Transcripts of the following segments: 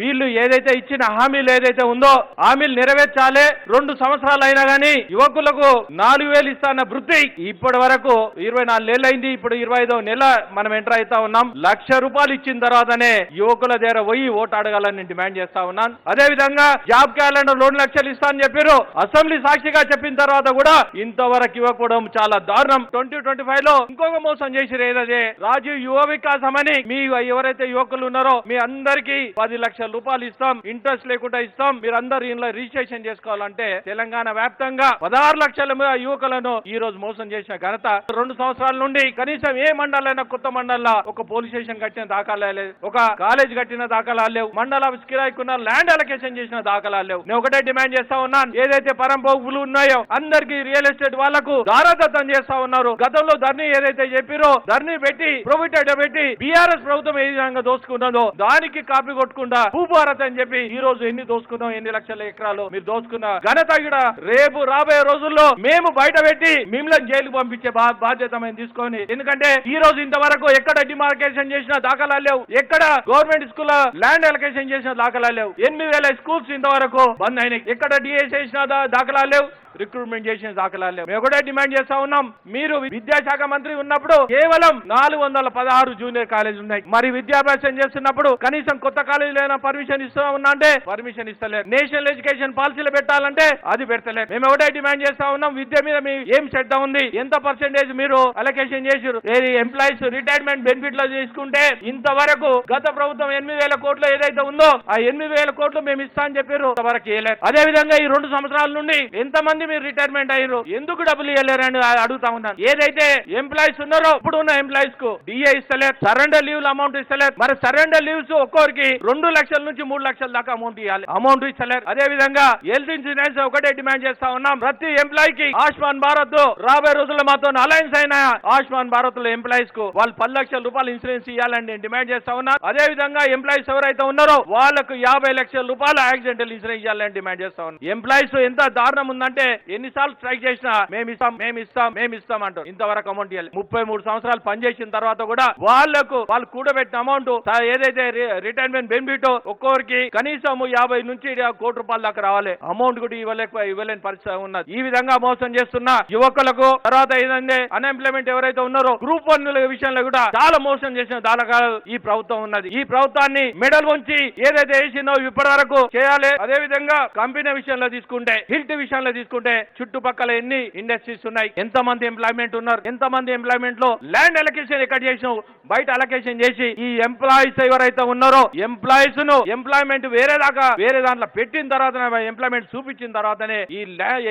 వీళ్ళు ఏదైతే ఇచ్చిన హామీలు ఏదైతే ఉందో హామీలు నెరవేర్చాలి. రెండు సంవత్సరాలు అయినా గానీ యువకులకు నాలుగు వేలు ఇస్తాన్న వృత్తి ఇప్పటి వరకు ఇరవై నాలుగు నెలలు అయింది ఇప్పుడు ఇరవై ఐదో నెల మనం ఎంటర్ అవుతా ఉన్నాం. లక్ష రూపాయలు ఇచ్చిన తర్వాతనే యువకుల దగ్గర పోయి ఓటు అడగాలని నేను డిమాండ్ చేస్తా ఉన్నాను. అదే విధంగా జాబ్ క్యాలెండర్ రెండు లక్షలు ఇస్తా అని చెప్పారు. అసెంబ్లీ సాక్షిగా చెప్పిన తర్వాత కూడా ఇంతవరకు ఇవ్వకపోవడం చాలా దారుణం. ట్వంటీ ట్వంటీ ఫైవ్లో ఇంకొక మోసం చేసిరు రాజు రాజీవ్ యువ వికాసం అని మీ ఎవరైతే యువకులు ఉన్నారో మీ అందరికీ పది లక్షలు రూపాయలు ఇస్తాం ఇంట్రెస్ట్ లేకుండా ఇస్తాం. మీరు అందరు ఇంట్లో రిజిస్ట్రేషన్ చేసుకోవాలంటే తెలంగాణ వ్యాప్తంగా పదహారు లక్షల యువకులను ఈ రోజు మోసం చేసిన ఘనత. రెండు సంవత్సరాల నుండి కనీసం ఏ మండలైనా కొత్త మండల ఒక పోలీస్ స్టేషన్ కట్టిన దాఖలా లేవు. ఒక కాలేజ్ కట్టిన దాఖలాలు లేవు. మండల కిరాయికున్న ల్యాండ్ అలొకేషన్ చేసిన దాఖలాలు లేవు. నేను ఒకటే డిమాండ్ చేస్తా ఉన్నాను. ఏదైతే పరంపోగులు ఉన్నాయో అందరికి రియల్ ఎస్టేట్ వాళ్ళకు దారాదత్తం చేస్తా ఉన్నారు. గతంలో ధర్నీ ఏదైతే చెప్పిరో ధర్నీ పెట్టి ప్రొవిటెడ్ పెట్టి బీఆర్ఎస్ ప్రభుత్వం ఏ విధంగా దోసుకున్నదో దానికి కాపీ కొట్టకుండా భూభారత్ అని చెప్పి ఈ రోజు ఎన్ని దోసుకున్నాం ఎన్ని లక్షల ఎకరాలు మీరు దోసుకున్న ఘనత కూడా రేపు రాబోయే రోజుల్లో మేము బయట పెట్టి మిమ్మల్ని జైలుకు పంపించే బాధ్యత మేము తీసుకొని ఎందుకంటే ఈ రోజు ఇంతవరకు ఎక్కడ డిమార్కేషన్ చేసిన దాఖలా లేవు. ఎక్కడ గవర్నమెంట్ స్కూల్ ల్యాండ్ అలొకేషన్ చేసిన దాఖలా లేవు. ఎనిమిది వేల స్కూల్స్ ఇంతవరకు బంద్ అయినాయి. ఎక్కడ డిఎస్ చేసిన దాఖలా లేవు. రిక్రూట్మెంట్ చేసిన దాఖలాలు. లేవు మేము కూడా డిమాండ్ చేస్తా ఉన్నాం. మీరు విద్యాశాఖ మంత్రి ఉన్నప్పుడు కేవలం నాలుగు వందల పదహారు జూనియర్ కాలేజీలు ఉన్నాయి. మరి విద్యాభ్యాసం చేస్తున్నప్పుడు కనీసం కొత్త కాలేజీలైనా పర్మిషన్ ఇస్తా ఉన్నా అంటే పర్మిషన్ ఇస్తలేదు. నేషనల్ ఎడ్యుకేషన్ పాలసీలు పెట్టాలంటే అది పెడతలేదు. మేము ఒకటే డిమాండ్ చేస్తా ఉన్నాం. విద్య మీద మీ ఏం శ్రద్ధ ఉంది? ఎంత పర్సెంటేజ్ మీరు అలొకేషన్ చేసారు ఏది ఎంప్లాయీస్ రిటైర్మెంట్ బెనిఫిట్లో తీసుకుంటే ఇంతవరకు గత ప్రభుత్వం ఎనిమిది వేల కోట్లు ఏదైతే ఉందో ఆ ఎనిమిది వేల కోట్లు మేము ఇస్తా అని చెప్పారు ఇంతవరకు ఇవ్వలేదు అదే విధంగా ఈ రెండు సంవత్సరాల నుండి ఎంతమంది నుంచి మీరు రిటైర్మెంట్ అయ్యారు ఎందుకు డబ్బులు ఇవ్వలేరని అడుగుతా ఉన్నాను. ఏదైతే ఎంప్లాయీస్ ఉన్నారో ఇప్పుడు ఉన్న ఎంప్లాయీస్కు డిఏ ఇస్తలేదు సరెండర్ లీవ్ అమౌంట్ ఇస్తలేదు మరి సరెండర్ లీవ్స్ ఒక్కొరికి రెండు లక్షల నుంచి మూడు లక్షల దాకా అమౌంట్ ఇవ్వాలి అమౌంట్ ఇస్తలేరు. అదే విధంగా హెల్త్ ఇన్సూరెన్స్ ఒకటే డిమాండ్ చేస్తా ఉన్నాం. ప్రతి ఎంప్లాయీకి ఆయుష్మాన్ భారత్ రాబోయే రోజుల్లో మాతో అలయన్స్ అయిన ఆయుష్మాన్ భారత్లో ఎంప్లాయీస్కు వాళ్ళు పది లక్షల రూపాయలు ఇన్సూరెన్స్ ఇవ్వాలని నేను డిమాండ్ చేస్తా ఉన్నా. అదే విధంగా ఎంప్లాయీస్ ఎవరైతే ఉన్నారో వాళ్ళకు యాభై లక్షల రూపాయలు యాక్సిడెంటల్ ఇన్సూరెన్స్ ఇవ్వాలని డిమాండ్ చేస్తా ఉన్నా. ఎంప్లాయీస్ ఎంత దారుణం ఉందంటే ఎన్నిసార్లు స్ట్రైక్ చేసినా మేము ఇస్తాం మేము ఇస్తాం మేము ఇస్తాం అంటారు. ఇంతవరకు అమౌంట్ ఇవ్వాలి ముప్పై మూడు సంవత్సరాలు పనిచేసిన తర్వాత కూడా వాళ్ళకు వాళ్ళు కూడబెట్టిన అమౌంట్ ఏదైతే రిటైర్మెంట్ బెనిఫిట్ ఒక్కొక్కరికి కనీసం యాభై నుంచి కోటి రూపాయల దాకా రావాలి. అమౌంట్ కూడా ఇవ్వలేక ఇవ్వలేని పరిస్థితి ఉన్నది. ఈ విధంగా మోసం చేస్తున్న యువకులకు తర్వాత ఏంటంటే అన్ఎంప్లాయ్మెంట్ ఎవరైతే ఉన్నారో గ్రూప్ వన్ విషయంలో కూడా చాలా మోసం చేసిన దానకాలు ఈ ప్రభుత్వం ఉన్నది. ఈ ప్రభుత్వాన్ని మెడల్ ఉంచి ఏదైతే వేసిందో ఇప్పటి వరకు చేయాలి. అదే విధంగా కంపెనీ విషయంలో తీసుకుంటే హిల్ట్ విషయంలో తీసుకుంటే చుట్టుపక్కల ఎన్ని ఇండస్ట్రీస్ ఉన్నాయి? ఎంత మంది ఎంప్లాయ్మెంట్ ఉన్నారు? ఎంత మంది ఎంప్లాయ్మెంట్లో ల్యాండ్ అలొకేషన్ ఎక్కడ చేసినావు? బయట అలొకేషన్ చేసి ఈ ఎంప్లాయీస్ ఎవరైతే ఉన్నారో ఎంప్లాయీస్ను ఎంప్లాయ్మెంట్ వేరే దాకా వేరే దాంట్లో పెట్టిన తర్వాత ఎంప్లాయ్మెంట్ చూపించిన తర్వాతనే ఈ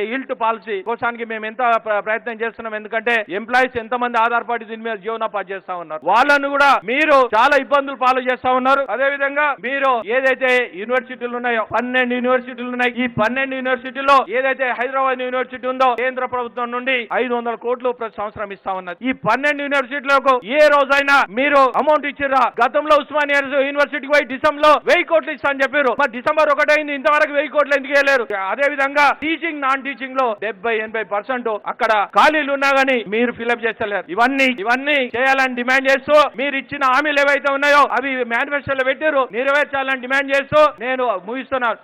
హిల్ట్ పాలసీ కోసానికి మేము ఎంత ప్ర- ప్రయత్నం చేస్తున్నాం? ఎందుకంటే ఎంప్లాయీస్ ఎంత మంది ఆధారపడి దీని మీద జీవనోపాధి చేస్తా ఉన్నారు? వాళ్ళను కూడా మీరు చాలా ఇబ్బందులు పాలు చేస్తా ఉన్నారు. అదే విధంగా మీరు ఏదైతే యూనివర్సిటీలు ఉన్నాయో పన్నెండు యూనివర్సిటీలు ఉన్నాయి. ఈ పన్నెండు యూనివర్సిటీలో ఏదైతే హైదరాబాద్ యూనివర్సిటీ ఉందో కేంద్ర ప్రభుత్వం నుండి ఐదు వందల కోట్లు ప్రతి సంవత్సరం ఇస్తా ఉన్నది. ఈ పన్నెండు యూనివర్సిటీలకు ఏ రోజైనా మీరు అమౌంట్ ఇచ్చిర్రా? గతంలో ఉస్మానియా యూనివర్సిటీకి పోయి డిసెంబర్లో వెయ్యి కోట్లు ఇస్తా అని చెప్పారు మరి డిసెంబర్ ఒకటైంది ఇంతవరకు వెయ్యి కోట్లు ఎందుకు వేయలేరు అదే విధంగా టీచింగ్ నాన్ టీచింగ్లో డెబ్బై ఎనభై పర్సెంట్ అక్కడ ఖాళీలు ఉన్నా గానీ మీరు ఫిలప్ చేస్తలేరు. ఇవన్నీ ఇవన్నీ చేయాలని డిమాండ్ చేస్తూ మీరు ఇచ్చిన హామీలు ఏవైతే ఉన్నాయో అవి మేనిఫెస్టోలో పెట్టారు నెరవేర్చాలని డిమాండ్ చేస్తూ నేను ముగిస్తున్నాను